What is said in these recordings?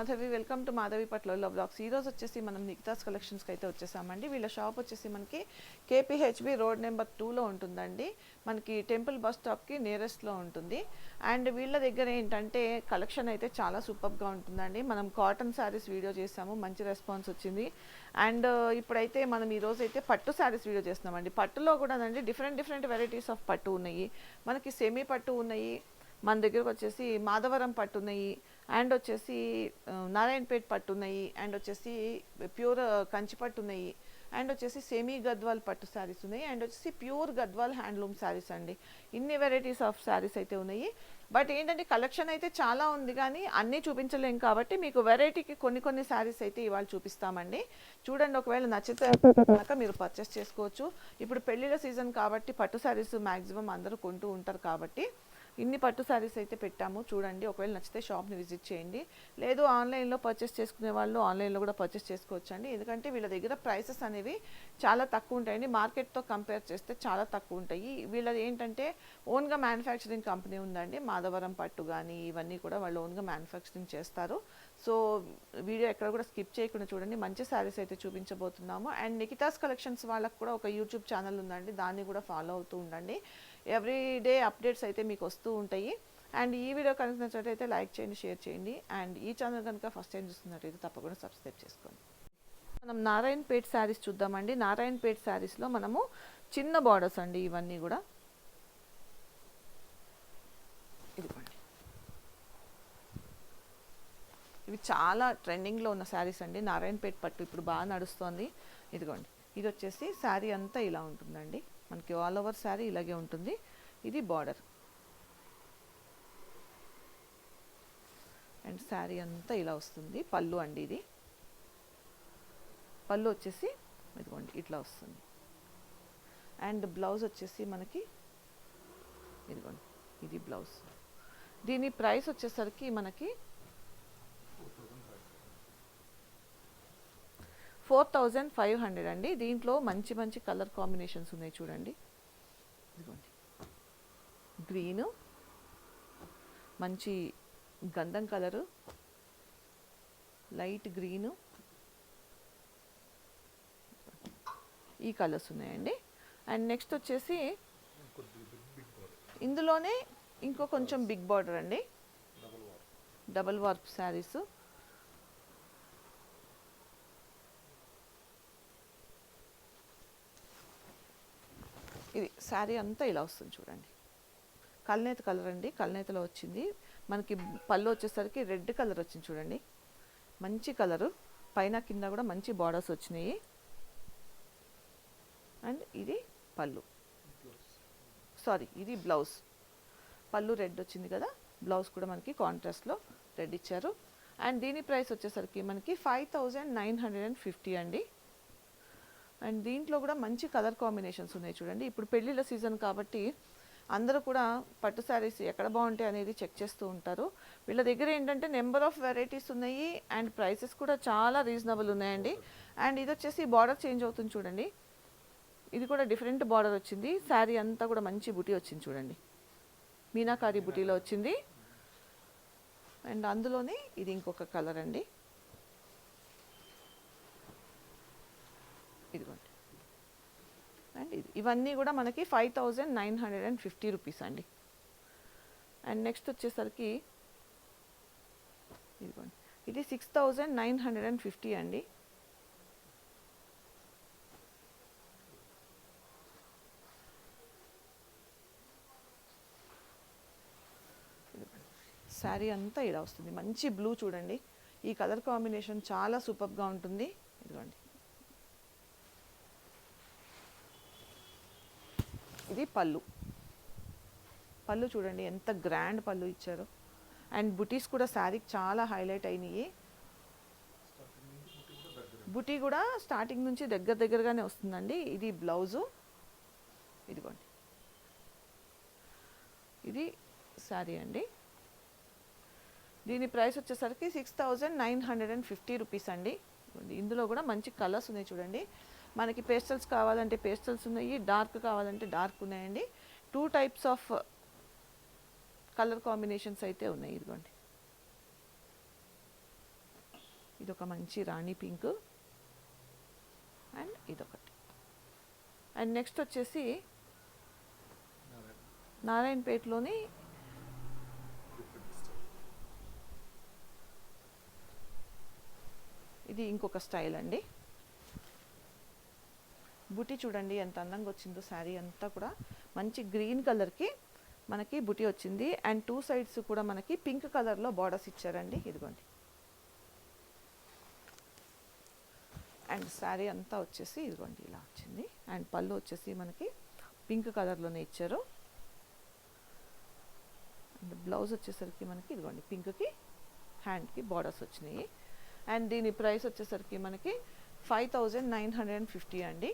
Madhavi welcome to Madhavi పట్ల blogs ఈ వచ్చేసి మనం నిక్తాస్ కలెక్షన్స్కి అయితే వచ్చేసామండి. వీళ్ళ షాప్ వచ్చేసి మనకి కేపీహెచ్బి రోడ్ నెంబర్ టూలో ఉంటుందండి. మనకి టెంపుల్ బస్ స్టాప్కి నియరెస్ట్లో ఉంటుంది. అండ్ వీళ్ళ దగ్గర ఏంటంటే కలెక్షన్ అయితే చాలా సూపర్గా ఉంటుందండి. మనం కాటన్ శారీస్ వీడియో చేసాము మంచి రెస్పాన్స్ వచ్చింది. అండ్ uh, ఇప్పుడైతే మనం ఈ అయితే పట్టు శారీస్ వీడియో చేస్తున్నామండి. పట్టులో కూడా అండి డిఫరెంట్ డిఫరెంట్ వెరైటీస్ ఆఫ్ పట్టు ఉన్నాయి. మనకి సెమీ పట్టు ఉన్నాయి. మన దగ్గరకు వచ్చేసి మాధవరం పట్టు ఉన్నాయి. అండ్ వచ్చేసి నారాయణపేట్ పట్టు ఉన్నాయి అండ్ వచ్చేసి ప్యూర్ కంచి పట్టు ఉన్నాయి అండ్ వచ్చేసి సెమీ గద్వాల్ పట్టు శారీస్ ఉన్నాయి అండ్ వచ్చేసి ప్యూర్ గద్వాల్ హ్యాండ్లూమ్ శారీస్ అండి. ఇన్ని వెరైటీస్ ఆఫ్ శారీస్ అయితే ఉన్నాయి. బట్ ఏంటంటే కలెక్షన్ అయితే చాలా ఉంది కానీ అన్నీ చూపించలేం కాబట్టి మీకు వెరైటీకి కొన్ని కొన్ని శారీస్ అయితే ఇవాళ చూపిస్తామండి. చూడండి ఒకవేళ నచ్చితే కనుక మీరు పర్చేస్ చేసుకోవచ్చు. ఇప్పుడు పెళ్ళిళ్ళ సీజన్ కాబట్టి పట్టు శారీస్ మ్యాక్సిమం అందరూ కొంటూ ఉంటారు కాబట్టి ఇన్ని పట్టు శారీస్ అయితే పెట్టాము. చూడండి ఒకవేళ నచ్చితే షాప్ని విజిట్ చేయండి. లేదు ఆన్లైన్లో పర్చేస్ చేసుకునే వాళ్ళు ఆన్లైన్లో కూడా పర్చేస్ చేసుకోవచ్చు అండి ఎందుకంటే వీళ్ళ దగ్గర ప్రైసెస్ అనేవి చాలా తక్కువ ఉంటాయండి. మార్కెట్తో కంపేర్ చేస్తే చాలా తక్కువ ఉంటాయి. వీళ్ళది ఏంటంటే ఓన్గా మ్యానుఫ్యాక్చరింగ్ కంపెనీ ఉందండి. మాధవరం పట్టు కానీ ఇవన్నీ కూడా వాళ్ళు ఓన్గా మ్యానుఫ్యాక్చరింగ్ చేస్తారు. సో వీడియో ఎక్కడ కూడా స్కిప్ చేయకుండా చూడండి. మంచి శారీస్ అయితే చూపించబోతున్నాము. అండ్ నికితాస్ కలెక్షన్స్ వాళ్ళకి కూడా ఒక యూట్యూబ్ ఛానల్ ఉందండి. దాన్ని కూడా ఫాలో అవుతూ ఉండండి. ఎవ్రీ డే అప్డేట్స్ అయితే మీకు వస్తూ ఉంటాయి. అండ్ ఈ వీడియో కనుక నచ్చినట్లయితే లైక్ చేయండి షేర్ చేయండి. అండ్ ఈ ఛానల్ కనుక ఫస్ట్ టైం చూస్తున్నట్లయితే తప్పకుండా సబ్స్క్రైబ్ చేసుకోండి. మనం నారాయణపేట్ శారీస్ చూద్దామండి. నారాయణపేట్ శారీస్లో మనము చిన్న బార్డర్స్ అండి ఇవన్నీ కూడా. ఇదిగోండి. ఇవి చాలా ట్రెండింగ్లో ఉన్న శారీస్ అండి. నారాయణపేట్ పట్టు ఇప్పుడు బాగా నడుస్తోంది. ఇదిగోండి. ఇది వచ్చేసి శారీ అంతా ఇలా ఉంటుందండి. మనకి ఆల్ ఓవర్ శారీ ఇలాగే ఉంటుంది. ఇది బార్డర్ అండ్ శారీ అంతా ఇలా వస్తుంది. పళ్ళు అండి ఇది. పళ్ళు వచ్చేసి ఇదిగోండి ఇట్లా వస్తుంది. అండ్ బ్లౌజ్ వచ్చేసి మనకి ఇదిగోండి ఇది బ్లౌజ్ దీని ప్రైస్ వచ్చేసరికి మనకి ఫోర్ థౌజండ్ ఫైవ్ హండ్రెడ్ అండి. దీంట్లో మంచి మంచి కలర్ కాంబినేషన్స్ ఉన్నాయి చూడండి. ఇదిగోండి. గ్రీను మంచి గంధం కలరు లైట్ గ్రీను. ఈ కలర్స్ ఉన్నాయండి. అండ్ నెక్స్ట్ వచ్చేసి ఇందులోనే ఇంకో కొంచెం బిగ్ బార్డర్ అండి. Double warp saris. ఇది శారీ అంతా ఇలా వస్తుంది చూడండి. కల్నేత కలర్ అండి. కల్నేతలో వచ్చింది. మనకి పళ్ళు వచ్చేసరికి రెడ్ కలర్ వచ్చింది చూడండి. మంచి కలరు. పైన కింద కూడా మంచి బార్డర్స్ వచ్చినాయి. అండ్ ఇది పళ్ళు. సారీ ఇది బ్లౌజ్ పళ్ళు రెడ్ వచ్చింది కదా. బ్లౌజ్ కూడా మనకి కాంట్రాస్ట్లో రెడ్ ఇచ్చారు. అండ్ దీని ప్రైస్ వచ్చేసరికి మనకి five thousand nine hundred and fifty అండి. అండ్ దీంట్లో కూడా మంచి కలర్ కాంబినేషన్స్ ఉన్నాయి చూడండి. ఇప్పుడు పెళ్ళిళ్ళ సీజన్ కాబట్టి అందరూ కూడా పట్టు శారీస్ ఎక్కడ బాగుంటాయి అనేది చెక్ చేస్తూ ఉంటారు. వీళ్ళ దగ్గర ఏంటంటే నెంబర్ ఆఫ్ వెరైటీస్ ఉన్నాయి అండ్ ప్రైసెస్ కూడా చాలా రీజనబుల్ ఉన్నాయండి. అండ్ ఇది వచ్చేసి బార్డర్ చేంజ్ అవుతుంది చూడండి. ఇది కూడా డిఫరెంట్ బార్డర్ వచ్చింది. శారీ అంతా కూడా మంచి బుటీ వచ్చింది చూడండి. మీనాకారి బుటీలో వచ్చింది. అండ్ అందులోనే ఇది ఇంకొక కలర్ అండి ఇదిగోండి అండ్ ఇది ఇవన్నీ కూడా మనకి five thousand nine hundred and fifty rupees అండి. అండ్ నెక్స్ట్ వచ్చేసరికి ఇదిగోండి. ఇది six thousand nine hundred and fifty అండి. శారీ అంతా ఇలా వస్తుంది. మంచి బ్లూ చూడండి. ఈ కలర్ కాంబినేషన్ చాలా సూపర్గా ఉంటుంది. ఇదిగోండి. ఇది పళ్ళు. పళ్ళు చూడండి ఎంత గ్రాండ్ పళ్ళు ఇచ్చారు. అండ్ బుటీస్ కూడా శారీకి చాలా హైలైట్ అయినాయి. బుటీ కూడా స్టార్టింగ్ నుంచి దగ్గర దగ్గరగానే వస్తుందండి. ఇది బ్లౌజు ఇదిగోండి. ఇది శారీ అండి. దీని ప్రైస్ వచ్చేసరికి six thousand nine hundred and fifty rupees అండి. ఇందులో కూడా మంచి కలర్స్ ఉన్నాయి చూడండి. మనకి పేస్టల్స్ కావాలంటే పేస్టల్స్ ఉన్నాయి డార్క్ కావాలంటే డార్క్ ఉన్నాయండి. Two types of colour combinations అయితే ఉన్నాయి ఇదిగోండి. ఇది ఒక మంచి రాణి పింక్ అండ్ ఇదొకటి. అండ్ నెక్స్ట్ వచ్చేసి నారాయణపేటలోని ఇది ఇంకొక స్టైల్ అండి. బుటీ చూడండి ఎంత అందంగా వచ్చిందో శారీ అంతా కూడా. మంచి గ్రీన్ కలర్కి మనకి బుటీ వచ్చింది. అండ్ టూ సైడ్స్ కూడా మనకి పింక్ కలర్లో బార్డర్స్ ఇచ్చారండి. ఇదిగోండి. అండ్ శారీ అంతా వచ్చేసి ఇదిగోండి ఇలా వచ్చింది. అండ్ పళ్ళు వచ్చేసి మనకి పింక్ కలర్లోనే ఇచ్చారు. అండ్ బ్లౌజ్ వచ్చేసరికి మనకి ఇదిగోండి పింక్కి హ్యాండ్కి బార్డర్స్ వచ్చినాయి. అండ్ దీని ప్రైస్ వచ్చేసరికి మనకి five thousand nine hundred and fifty అండి.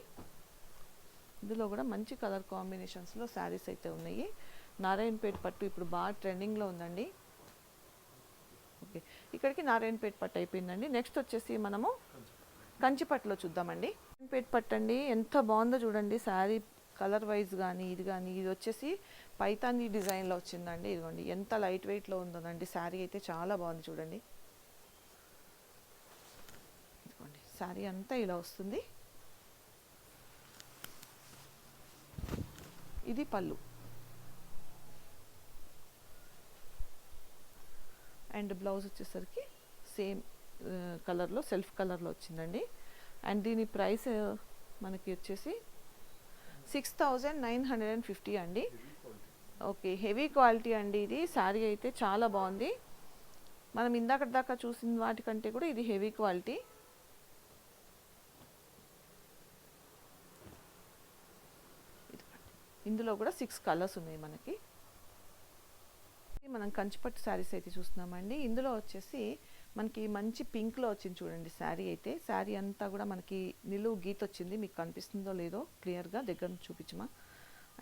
ఇందులో కూడా మంచి కలర్ కాంబినేషన్స్లో శారీస్ అయితే ఉన్నాయి. నారాయణపేట పట్టు ఇప్పుడు బాగా ట్రెండింగ్లో ఉందండి. ఓకే. ఇక్కడికి నారాయణపేట పట్టు అయిపోయిందండి. నెక్స్ట్ వచ్చేసి మనము కంచిపట్టులో చూద్దామండి. నారాయణపేట పట్టు అండి. ఎంత బాగుందో చూడండి. శారీ కలర్ వైజ్ కానీ ఇది కానీ ఇది వచ్చేసి పైతాని డిజైన్లో వచ్చిందండి. ఇదిగోండి. ఎంత లైట్ వెయిట్లో ఉందోనండి. శారీ అయితే చాలా బాగుంది చూడండి ఇదిగోండి శారీ అంతా ఇలా వస్తుంది. ఇది పళ్ళు. అండ్ బ్లౌజ్ వచ్చేసరికి సేమ్ కలర్లో సెల్ఫ్ కలర్లో వచ్చిందండి. అండ్ దీని ప్రైస్ మనకి వచ్చేసి six thousand nine hundred and fifty అండి. ఓకే హెవీ క్వాలిటీ అండి ఇది. శారీ అయితే చాలా బాగుంది. మనం ఇందాక దాకా చూసిన వాటికంటే కూడా ఇది హెవీ క్వాలిటీ. ఇందులో కూడా సిక్స్ కలర్స్ ఉన్నాయి మనకి. మనం కంచిపట్టు శారీస్ అయితే చూస్తున్నామండి. ఇందులో వచ్చేసి మనకి మంచి పింక్లో వచ్చింది చూడండి శారీ అయితే. శారీ అంతా కూడా మనకి నిలువు గీత వచ్చింది. మీకు కనిపిస్తుందో లేదో క్లియర్గా దగ్గర నుంచి చూపించమా.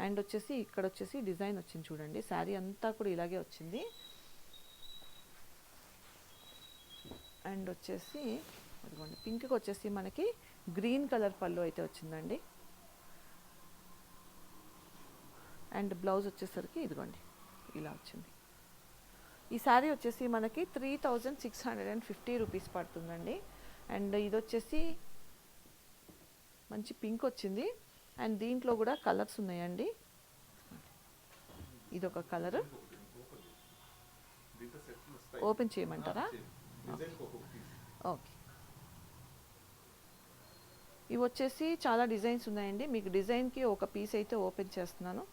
అండ్ వచ్చేసి ఇక్కడ వచ్చేసి డిజైన్ వచ్చింది చూడండి. శారీ అంతా కూడా ఇలాగే వచ్చింది. అండ్ వచ్చేసి అదిగోండి పింక్కి వచ్చేసి మనకి గ్రీన్ కలర్ పళ్ళు అయితే వచ్చిందండి. అండ్ బ్లౌజ్ వచ్చేసరికి ఇదిగోండి ఇలా వచ్చింది. ఈ శారీ వచ్చేసి మనకి three thousand six hundred and fifty rupees పడుతుందండి. అండ్ ఇది వచ్చేసి మంచి పింక్ వచ్చింది. అండ్ దీంట్లో కూడా కలర్స్ ఉన్నాయండి. ఇది ఒక కలర్. ఓపెన్ చేయమంటారా? ఓకే. ఇవి వచ్చేసి చాలా డిజైన్స్ ఉన్నాయండి. మీకు డిజైన్కి ఒక పీస్ అయితే ఓపెన్ చేస్తున్నాను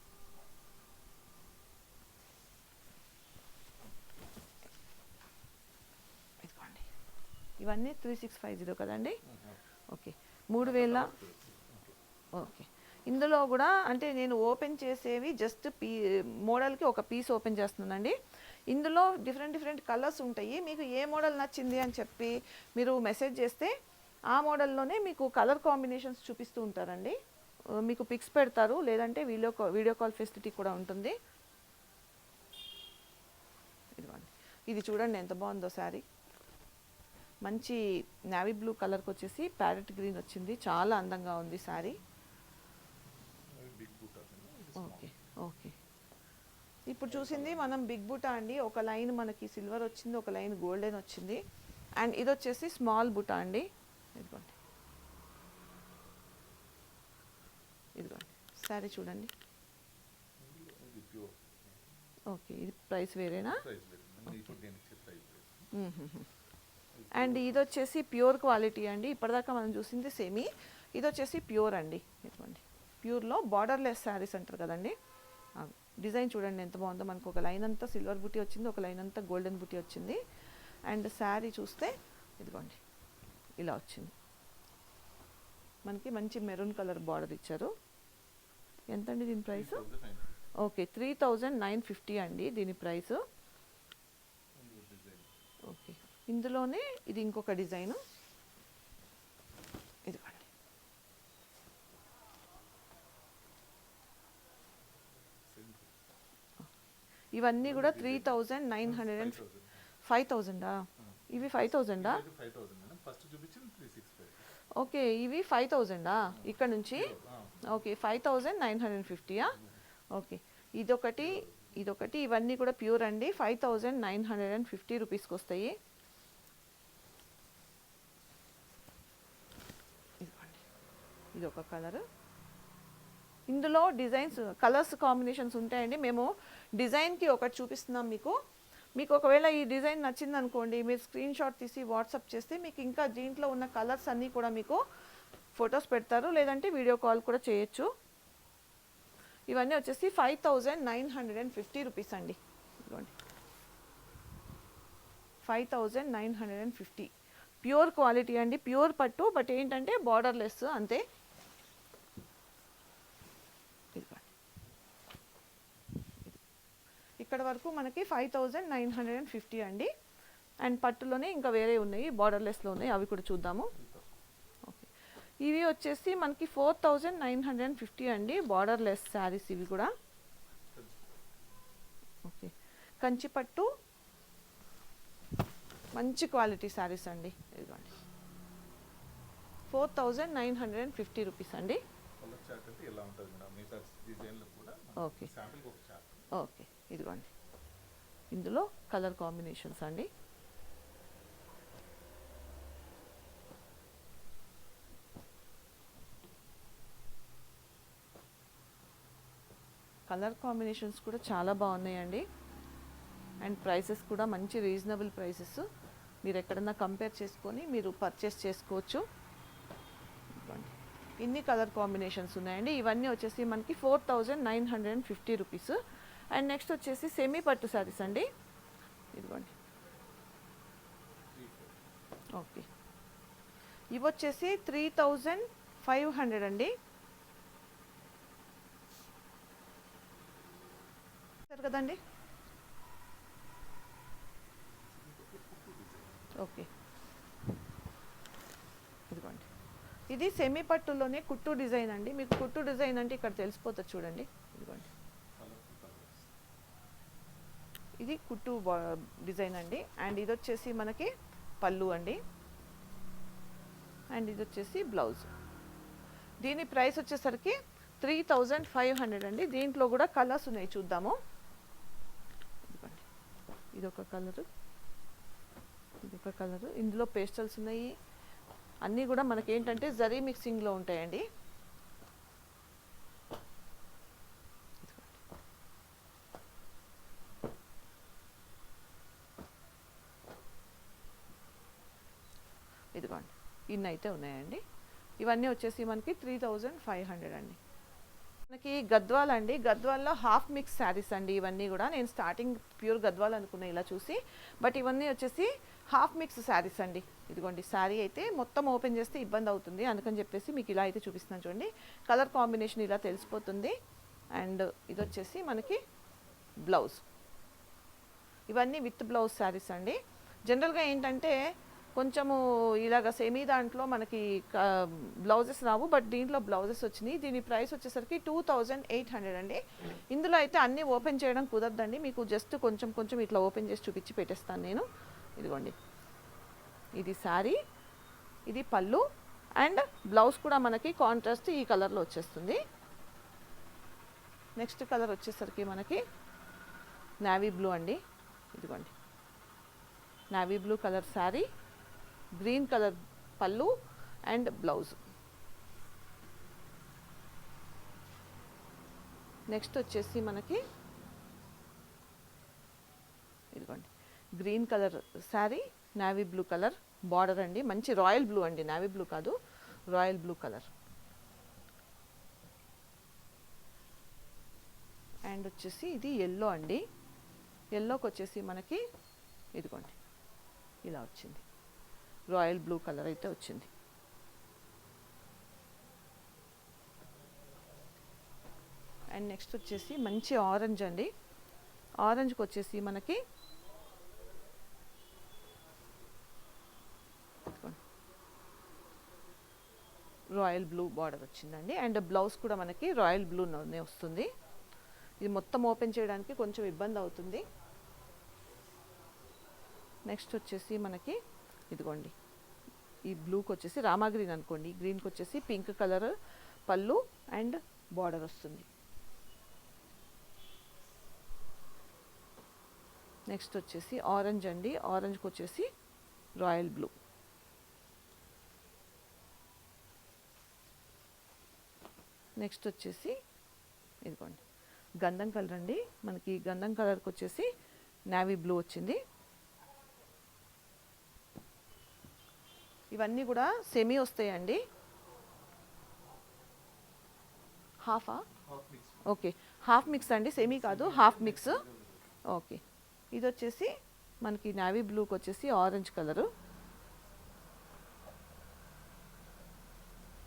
ఇదిగోండి ఇవన్నీ త్రీ సిక్స్ ఫైవ్ జీరో కదండి? ఓకే. మూడు వేల ఓకే. ఇందులో కూడా అంటే నేను ఓపెన్ చేసేవి జస్ట్ పీ మోడల్కి ఒక పీస్ ఓపెన్ చేస్తున్నానండి. ఇందులో డిఫరెంట్ డిఫరెంట్ కలర్స్ ఉంటాయి. మీకు ఏ మోడల్ నచ్చింది అని చెప్పి మీరు మెసేజ్ చేస్తే ఆ మోడల్లోనే మీకు కలర్ కాంబినేషన్స్ చూపిస్తూ ఉంటారండి. మీకు పిక్స్ పెడతారు. లేదంటే video call video call facility కూడా ఉంటుంది. ఇదిగోండి. ఇది చూడండి ఎంత బాగుందో శారీ. మంచి నావీ బ్లూ కలర్కి వచ్చేసి ప్యారెట్ గ్రీన్ వచ్చింది. చాలా అందంగా ఉంది శారీ ఓకే ఓకే ఇప్పుడు చూసింది మనం బిగ్ బుటా అండి. ఒక లైన్ మనకి సిల్వర్ వచ్చింది ఒక లైన్ గోల్డెన్ వచ్చింది. అండ్ ఇది వచ్చేసి స్మాల్ బుటా అండి. ఇదిగోండి. ఇదిగోండి. శారీ చూడండి. ఓకే ఇది ప్రైస్ వేరేనా? అండ్ ఇది వచ్చేసి ప్యూర్ క్వాలిటీ అండి. ఇప్పటిదాకా మనం చూసింది సేమీ ఇది వచ్చేసి ప్యూర్ అండి. ఇదిగోండి. ప్యూర్లో బార్డర్లెస్ శారీస్ అంటారు కదండి. డిజైన్ చూడండి ఎంత బాగుందో. మనకు ఒక లైన్ అంతా సిల్వర్ బుటీ వచ్చింది ఒక లైన్ అంతా గోల్డెన్ బుటీ వచ్చింది. అండ్ శారీ చూస్తే ఇదిగోండి ఇలా వచ్చింది. మనకి మంచి మెరూన్ కలర్ బార్డర్ ఇచ్చారు. ఎంతండి దీని price? Okay three thousand nine fifty అండి దీని ప్రైస్. ఇందులోనే ఇది ఇంకొక డిజైను. ఇదిగోండి. ఇవన్నీ కూడా three thousand nine hundred and five థౌజండా ఇవి ఫైవ్ థౌజండా ఓకే ఇవి ఫైవ్ థౌజండా ఇక్కడ నుంచి? Okay five thousand nine hundred ఫిఫ్టీయా okay. ఇదొకటి ఇదొకటి ఇవన్నీ కూడా ప్యూర్ అండి. Five thousand nine hundred and fifty రూపీస్కి వస్తాయి ఇది ఒక కలర్. ఇందులో డిజైన్స్ కలర్స్ కాంబినేషన్స్ ఉంటాయండి. మేము డిజైన్కి ఒకటి చూపిస్తున్నాం మీకు. మీకు ఒకవేళ ఈ డిజైన్ నచ్చింది అనుకోండి మీరు స్క్రీన్ షాట్ తీసి వాట్సాప్ చేస్తే మీకు ఇంకా దీంట్లో ఉన్న కలర్స్ అన్నీ కూడా మీకు ఫొటోస్ పెడతారు. లేదంటే వీడియో కాల్ కూడా చేయొచ్చు. ఇవన్నీ వచ్చేసి five thousand nine hundred and fifty rupees అండి. ఇదిగోండి. Five thousand nine hundred and fifty. Pure quality అండి. ప్యూర్ పట్టు బట్ ఏంటంటే బార్డర్లెస్ అంతే ఇదిగోండి ఇది. ఇక్కడ వరకు మనకి five thousand nine hundred and fifty అండి. అండ్ పట్టులోనే ఇంకా వేరే ఉన్నాయి బార్డర్లెస్లో ఉన్నాయి అవి కూడా చూద్దాము. ఓకే. ఇవి వచ్చేసి మనకి four thousand nine hundred and fifty అండి బార్డర్లెస్ శారీస్ ఇవి కూడా. ఓకే. కంచి పట్టు మంచి క్వాలిటీ శారీస్ అండి. ఇదిగోండి. Four thousand nine hundred and fifty rupees అండి. ఉంటుంది మేడం? ఓకే. ఓకే ఇదిగోండి. ఇందులో కలర్ కాంబినేషన్స్ అండి. కలర్ కాంబినేషన్స్ కూడా చాలా బాగున్నాయండి. అండ్ ప్రైసెస్ కూడా మంచి రీజనబుల్ ప్రైసెస్. మీరు ఎక్కడన్నా కంపేర్ చేసుకొని మీరు పర్చేస్ చేసుకోవచ్చు. ఇన్ని కలర్ కాంబినేషన్స్ ఉన్నాయండి. ఇవన్నీ వచ్చేసి మనకి four thousand nine hundred and fifty rupees. And next వచ్చేసి సెమీ పట్టు శారీస్ అండి. ఇదిగోండి. ఓకే. ఇవి వచ్చేసి త్రీ థౌజండ్ ఫైవ్ హండ్రెడ్ అండి. సరే కదండి? ఓకే ఇదిగోండి ఇది సెమీ పట్టులోనే కుట్టు డిజైన్ అండి. మీకు కుట్టు డిజైన్ అంటే ఇక్కడ తెలిసిపోతుంది చూడండి. ఇదిగోండి. ఇది కుట్టు డిజైన్ అండి. అండ్ ఇది వచ్చేసి మనకి పళ్ళు అండి. అండ్ ఇది వచ్చేసి బ్లౌజ్ దీని ప్రైస్ వచ్చేసరికి త్రీ థౌజండ్ ఫైవ్ హండ్రెడ్ అండి. దీంట్లో కూడా కలర్స్ ఉన్నాయి చూద్దాము. ఇదొక కలరు ఇదొక కలరు ఇందులో పేస్టల్స్ ఉన్నాయి. అన్నీ కూడా మనకి ఏంటంటే జరీ మిక్సింగ్లో ఉంటాయండి. ఇదిగోండి. ఇన్ని అయితే ఉన్నాయండి. ఇవన్నీ వచ్చేసి మనకి త్రీ థౌజండ్ ఫైవ్ హండ్రెడ్ అండి. మనకి గద్వాల్ అండి. గద్వాల్లో హాఫ్ మిక్స్ శారీస్ అండి ఇవన్నీ కూడా. నేను స్టార్టింగ్ ప్యూర్ గద్వాల్ అనుకున్న ఇలా చూసి. బట్ ఇవన్నీ వచ్చేసి హాఫ్ మిక్స్ శారీస్ అండి. ఇదిగోండి శారీ అయితే మొత్తం ఓపెన్ చేస్తే ఇబ్బంది అవుతుంది. అందుకని చెప్పేసి మీకు ఇలా అయితే చూపిస్తున్నాను చూడండి. కలర్ కాంబినేషన్ ఇలా తెలిసిపోతుంది. అండ్ ఇది వచ్చేసి మనకి బ్లౌజ్. ఇవన్నీ విత్ బ్లౌజ్ శారీస్ అండి. జనరల్గా ఏంటంటే కొంచెము ఇలాగ సెమీ దాంట్లో మనకి బ్లౌజెస్ రావు బట్ దీంట్లో బ్లౌజెస్ వచ్చినాయి. దీని ప్రైస్ వచ్చేసరికి టూ థౌజండ్ ఎయిట్ హండ్రెడ్ అండి. ఇందులో అయితే అన్నీ ఓపెన్ చేయడం కుదరదండి. మీకు జస్ట్ కొంచెం కొంచెం ఇట్లా ఓపెన్ చేసి చూపించి పెట్టేస్తాను నేను. ఇదిగోండి. ఇది శారీ ఇది పళ్ళు అండ్ బ్లౌజ్ కూడా మనకి కాంట్రాస్ట్ ఈ కలర్లో వచ్చేస్తుంది. నెక్స్ట్ కలర్ వచ్చేసరికి మనకి నావీ బ్లూ అండి. ఇదిగోండి. Navy blue colour sari green colour పళ్ళు అండ్ బ్లౌజ్. నెక్స్ట్ వచ్చేసి మనకి ఇదిగోండి. Green colour sari navy blue colour border అండి. మంచి రాయల్ బ్లూ అండి. నావీ బ్లూ కాదు రాయల్ బ్లూ కలర్. అండ్ వచ్చేసి ఇది ఎల్లో అండి. ఎల్లోకి వచ్చేసి మనకి ఇదిగోండి ఇలా వచ్చింది. రాయల్ బ్లూ కలర్ అయితే వచ్చింది. అండ్ నెక్స్ట్ వచ్చేసి మంచి ఆరెంజ్ అండి. ఆరెంజ్కి వచ్చేసి మనకి రాయల్ బ్లూ బార్డర్ వచ్చిందండి. అండ్ బ్లౌజ్ కూడా మనకి రాయల్ బ్లూనే వస్తుంది. ఇది మొత్తం ఓపెన్ చేయడానికి కొంచెం ఇబ్బంది అవుతుంది. నెక్స్ట్ వచ్చేసి మనకి ఇదిగోండి. ఈ బ్లూకి వచ్చేసి రామా గ్రీన్ అనుకోండి గ్రీన్కి వచ్చేసి పింక్ కలర్ పళ్ళు అండ్ బార్డర్ వస్తుంది. నెక్స్ట్ వచ్చేసి ఆరెంజ్ అండి. ఆరెంజ్కి వచ్చేసి రాయల్ బ్లూ నెక్స్ట్ వచ్చేసి ఇదిగోండి. గంధం కలర్ అండి. మనకి గంధం కలర్కి వచ్చేసి నావీ బ్లూ వచ్చింది. ఇవన్నీ కూడా సెమీ వస్తాయండి. హాఫా ఓకే హాఫ్ మిక్స్ అండి సెమీ కాదు హాఫ్ మిక్స్ ఓకే ఇది వచ్చేసి మనకి నావీ బ్లూకి వచ్చేసి ఆరెంజ్ కలరు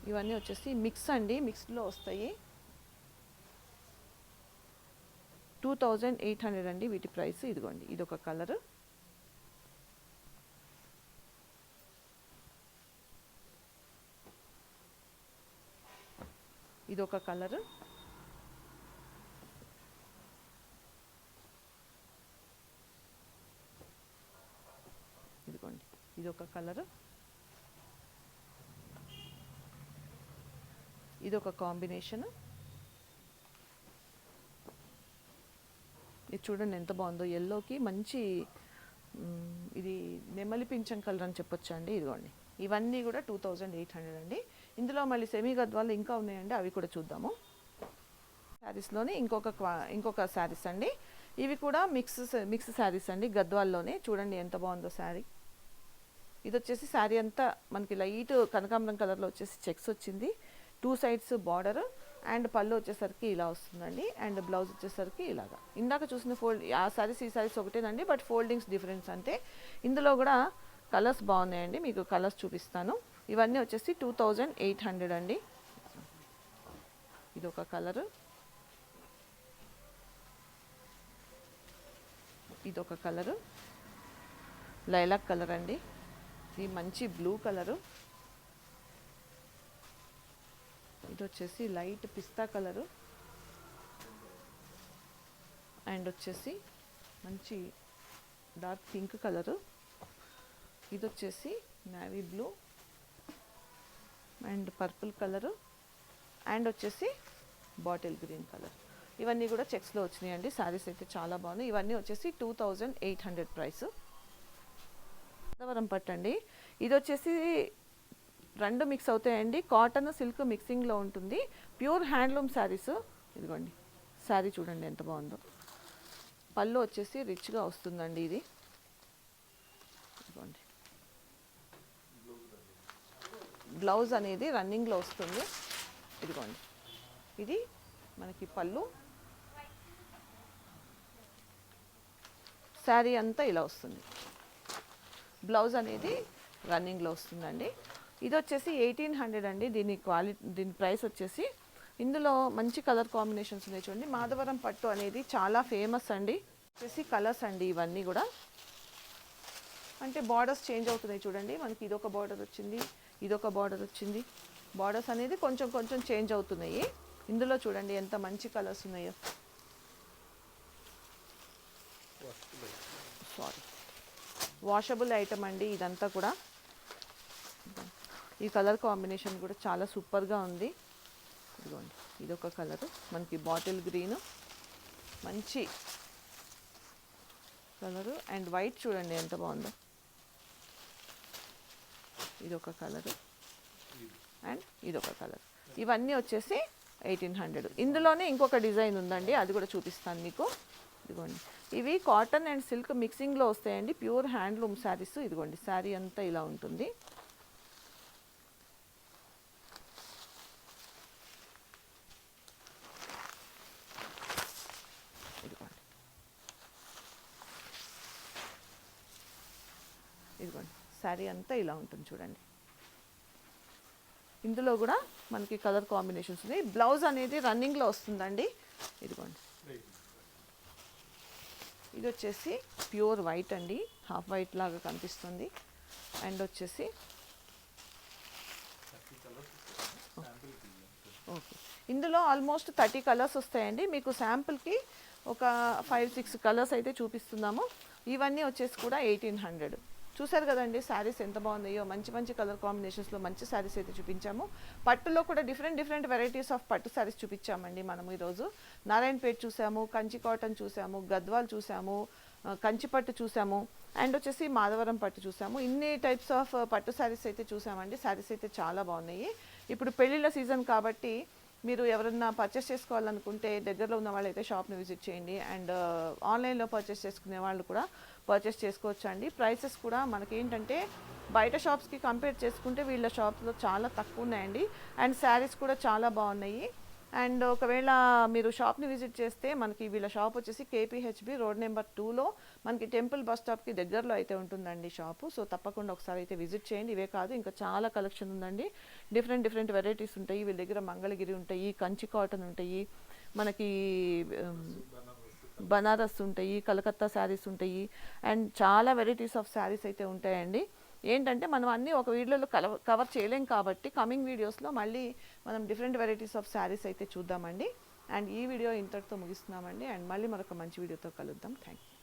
ఇవన్నీ వచ్చేసి మిక్స్ అండి మిక్స్డ్లో వస్తాయి. టూ థౌజండ్ ఎయిట్ హండ్రెడ్ అండి వీటి ప్రైస్ ఇదిగోండి ఇది ఒక కలర్ ఇది ఒక కలర్. ఇదిగోండి ఇది ఒక కలర్. ఇది ఒక కాంబినేషన్. ఇది చూడండి ఎంత బాగుందో ఎల్లోకి మంచి ఇది నెమలి పింఛం కలర్ అని చెప్పొచ్చండి. ఇదిగోండి ఇవన్నీ కూడా టూ థౌజండ్ ఎయిట్ హండ్రెడ్ అండి. ఇందులో మళ్ళీ సెమీ గద్వాలు ఇంకా ఉన్నాయండి అవి కూడా చూద్దాము. శారీస్లోని ఇంకొక క్వా- ఇంకొక శారీస్ అండి. ఇవి కూడా మిక్స్ మిక్స్ శారీస్ అండి గద్వాల్లోనే చూడండి ఎంత బాగుందో శారీ ఇది వచ్చేసి శారీ అంతా మనకి లైట్ కనకాంబరం కలర్లో వచ్చేసి చెక్స్ వచ్చింది. టూ సైడ్స్ బార్డర్ అండ్ పళ్ళు వచ్చేసరికి ఇలా వస్తుందండి. అండ్ బ్లౌజ్ వచ్చేసరికి ఇలాగా. ఇందాక చూసిన ఫోల్డ్ ఆ శారీస్ ఈ శారీస్ ఒకటేనండి బట్ ఫోల్డింగ్స్ డిఫరెన్స్ అంటే ఇందులో కూడా కలర్స్ బాగున్నాయండి. మీకు కలర్స్ చూపిస్తాను. ఇవన్నీ వచ్చేసి టూ థౌజండ్ ఎయిట్ హండ్రెడ్ అండి. ఇది ఒక కలరు. ఇది ఒక కలరు. లైలాక్ కలర్ అండి. ఇది మంచి బ్లూ కలరు. ఇది వచ్చేసి లైట్ పిస్తా కలరు. అండ్ వచ్చేసి మంచి డార్క్ పింక్ కలరు. ఇది వచ్చేసి navy blue. And purple colour and వచ్చేసి బాటిల్ గ్రీన్ కలర్. ఇవన్నీ కూడా చెక్స్లో వచ్చినాయండి. శారీస్ అయితే చాలా బాగున్నాయి. ఇవన్నీ వచ్చేసి two thousand eight hundred price. Madhavaram పట్టండి. ఇది వచ్చేసి రెండు మిక్స్ అవుతాయండి. కాటన్ సిల్క్ మిక్సింగ్లో ఉంటుంది. ప్యూర్ హ్యాండ్లూమ్ శారీస్ ఇదిగోండి. శారీ చూడండి ఎంత బాగుందో. పళ్ళు వచ్చేసి రిచ్గా వస్తుందండి ఇది ఇదిగోండి బ్లౌజ్ అనేది రన్నింగ్లో వస్తుంది. ఇదిగోండి. ఇది మనకి పళ్ళు. శారీ అంతా ఇలా వస్తుంది. బ్లౌజ్ అనేది రన్నింగ్లో వస్తుందండి. ఇది వచ్చేసి ఎయిటీన్ హండ్రెడ్ అండి. దీని క్వాలిటీ దీని ప్రైస్ వచ్చేసి ఇందులో మంచి కలర్ కాంబినేషన్స్ ఉన్నాయి చూడండి. మాధవరం పట్టు అనేది చాలా ఫేమస్ అండి. వచ్చేసి కలర్స్ అండి ఇవన్నీ కూడా. అంటే బార్డర్స్ చేంజ్ అవుతున్నాయి చూడండి. మనకి ఇదొక బార్డర్ వచ్చింది. ఇదొక బార్డర్ వచ్చింది. బార్డర్స్ అనేది కొంచెం కొంచెం చేంజ్ అవుతున్నాయి. ఇందులో చూడండి ఎంత మంచి కలర్స్ ఉన్నాయో. సారీ వాషబుల్ ఐటమ్ అండి ఇదంతా కూడా. ఈ కలర్ కాంబినేషన్ కూడా చాలా సూపర్గా ఉంది. ఇదిగోండి ఇదొక కలర్ మనకి బాటిల్ గ్రీన్ మంచి కలరు అండ్ వైట్ చూడండి ఎంత బాగుందో. ఇదొక కలరు. అండ్ ఇదొక కలర్. ఇవన్నీ వచ్చేసి ఎయిటీన్ హండ్రెడ్. ఇందులోనే ఇంకొక డిజైన్ ఉందండి అది కూడా చూపిస్తాను మీకు. ఇదిగోండి. ఇవి కాటన్ అండ్ సిల్క్ మిక్సింగ్లో వస్తాయండి. Pure handloom saris. ఇదిగోండి శారీ అంతా ఇలా ఉంటుంది ఇదిగోండి ఇదిగోండి శారీ అంతా ఇలా ఉంటుంది చూడండి. ఇందులో కూడా మనకి కలర్ కాంబినేషన్స్ ఉన్నాయి. బ్లౌజ్ అనేది రన్నింగ్లో వస్తుందండి. ఇదిగోండి. ఇది వచ్చేసి ప్యూర్ వైట్ అండి. హాఫ్ వైట్ లాగా కనిపిస్తుంది. అండ్ వచ్చేసి ఓకే. ఇందులో ఆల్మోస్ట్ థర్టీ కలర్స్ వస్తాయండి. మీకు శాంపుల్కి ఒక ఫైవ్ సిక్స్ కలర్స్ అయితే చూపిస్తున్నాము. ఇవన్నీ వచ్చేసి కూడా ఎయిటీన్ హండ్రెడ్. చూసారు కదండి శారీస్ ఎంత బాగున్నాయో మంచి మంచి కలర్ కాంబినేషన్స్లో మంచి శారీస్ అయితే చూపించాము. పట్టులో కూడా డిఫరెంట్ డిఫరెంట్ వెరైటీస్ ఆఫ్ పట్టు శారీస్ చూపించామండి మనం ఈరోజు. నారాయణపేట చూసాము కంచి కాటన్ చూసాము గద్వాల్ చూసాము కంచి పట్టు చూసాము అండ్ వచ్చేసి మాధవరం పట్టు చూసాము. ఇన్ని టైప్స్ ఆఫ్ పట్టు శారీస్ అయితే చూసామండి. శారీస్ అయితే చాలా బాగున్నాయి. ఇప్పుడు పెళ్ళిళ్ళ సీజన్ కాబట్టి మీరు ఎవరన్నా పర్చేస్ చేసుకోవాలనుకుంటే దగ్గరలో ఉన్న వాళ్ళైతే షాప్ని విజిట్ చేయండి. అండ్ ఆన్లైన్లో పర్చేస్ చేసుకునే వాళ్ళు కూడా పర్చేస్ చేసుకోవచ్చు అండి ప్రైసెస్ కూడా మనకి ఏంటంటే బయట షాప్స్కి కంపేర్ చేసుకుంటే వీళ్ళ షాప్లో చాలా తక్కువ ఉన్నాయండి. అండ్ శారీస్ కూడా చాలా బాగున్నాయి. అండ్ ఒకవేళ మీరు షాప్ని విజిట్ చేస్తే మనకి వీళ్ళ షాప్ వచ్చేసి కేపీహెచ్బి రోడ్ నెంబర్ టూలో మనకి టెంపుల్ బస్ స్టాప్కి దగ్గరలో అయితే ఉంటుందండి షాపు సో తప్పకుండా ఒకసారి అయితే విజిట్ చేయండి. ఇవే కాదు ఇంకా చాలా కలెక్షన్ ఉందండి. డిఫరెంట్ డిఫరెంట్ వెరైటీస్ ఉంటాయి. వీళ్ళ దగ్గర మంగళగిరి ఉంటాయి కంచి కాటన్ ఉంటాయి. మనకి um, బనారస్ ఉంటాయి కలకత్తా శారీస్ ఉంటాయి అండ్ చాలా వెరైటీస్ ఆఫ్ శారీస్ అయితే ఉంటాయండి. ఏంటంటే మనం అన్నీ ఒక వీడియోలో కల కవర్ చేయలేం కాబట్టి కమింగ్ వీడియోస్లో మళ్ళీ మనం డిఫరెంట్ వెరైటీస్ ఆఫ్ శారీస్ అయితే చూద్దామండి. అండ్ ఈ వీడియో ఇంతటితో ముగిస్తున్నామండి. అండ్ మళ్ళీ మరొక మంచి వీడియోతో కలుద్దాం. Thank you.